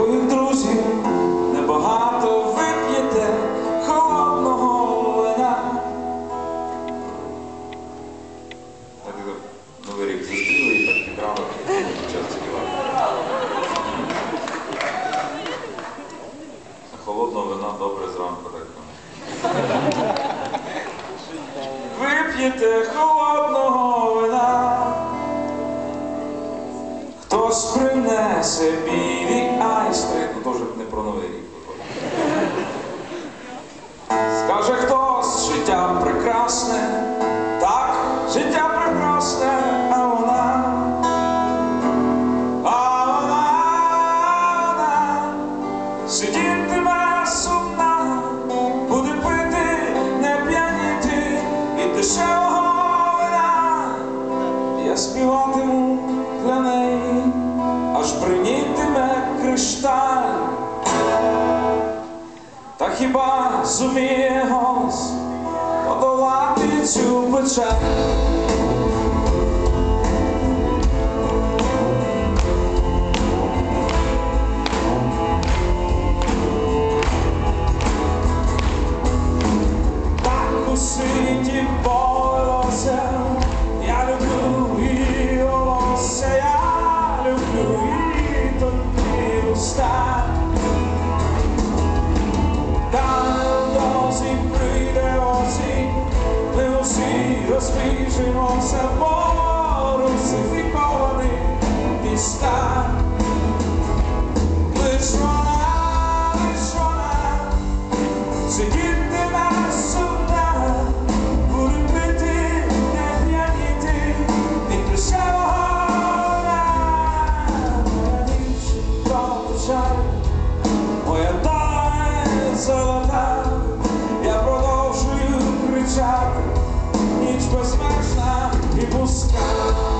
своїх друзів небагато вип'єте холодного вина. Так новий рік зустріли і так підрали. Час співати. Холодного вина добре зранку так. Вип'єте холодного вина. Хтось принесе білі айстри. Ну теж не про новий рік виходить. Скаже хтось, життя прекрасне, співатиму для неї, аж бринітиме кришталь. Та хіба зуміє голос подолати цю печаль? meus filhos de nosso amor, se ficou ali, está. Продовжую кричати, ніч безмежна і пуска.